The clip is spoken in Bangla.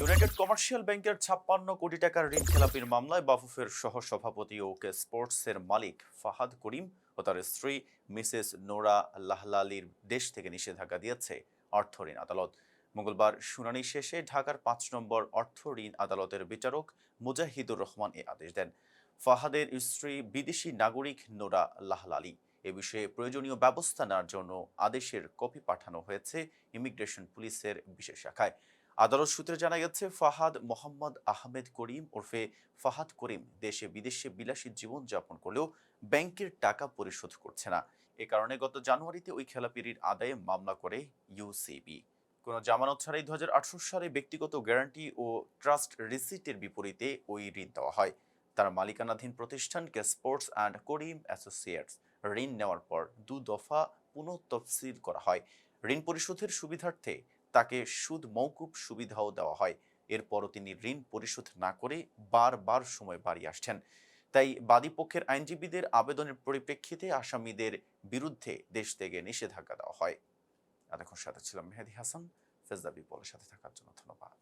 ইউনাইটেড কমার্শিয়াল ব্যাংকের ছাপ্পান্ন কোটি টাকার ঋণ খেলাপির মামলায় বাফুফের সহ সভাপতি ও কে স্পোর্টসের মালিক ফাহাদ করিম ও তার স্ত্রী মিসেস নোরা লাহলালির দেশ থেকে নিষেধাজ্ঞা দিয়েছে অর্থ ঋণ আদালত। মঙ্গলবার শুনানি শেষে ঢাকার পাঁচ নম্বর অর্থ ঋণ আদালতের বিচারক মুজাহিদুর রহমান এ আদেশ দেন। ফাহাদের স্ত্রী বিদেশি নাগরিক নোরা লাহলালি এ বিষয়ে প্রয়োজনীয় ব্যবস্থা নেওয়ার জন্য আদেশের কপি পাঠানো হয়েছে ইমিগ্রেশন পুলিশের বিশেষ শাখায়। আদালত সূত্রে জানা গেছে, ফাহাদ মোহাম্মদ আহমেদ করিম ওরফে ফাহাদ করিম দেশে বিদেশে বিলাসী জীবনযাপন করলেও ব্যাংকের টাকা পরিশোধ করছে না। এ কারণে গত জানুয়ারিতে ওই খেলাপিরির আদায়ে মামলা করে ইউসিবি কোনো জামানত ছাড়াই দু হাজার আঠারো সালে ব্যক্তিগত গ্যারান্টি ও ট্রাস্ট রিসিটের বিপরীতে ওই ঋণ দেওয়া হয়। তার মালিকানাধীন প্রতিষ্ঠানকে স্পোর্টস অ্যান্ড করিম অ্যাসোসিয়েটস ঋণ নেওয়ার পর দু দফা পুনঃতফসিল করা হয়। ঋণ পরিশোধের সুবিধার্থে তাকে সুদ মৌকুব সুবিধাও দেওয়া হয়। এরপরও তিনি ঋণ পরিশোধ না করে বারবার সময় বাড়িয়ে আসছেন। তাই বাদীপক্ষের আইনজীবীদের আবেদনের পরিপ্রেক্ষিতে আসামিদের বিরুদ্ধে দেশ থেকে নিষেধাজ্ঞা দেওয়া হয়। এতক্ষণ সাথে ছিলাম মেহেদি হাসান। ফেজদা বিপলের সাথে থাকার জন্য ধন্যবাদ।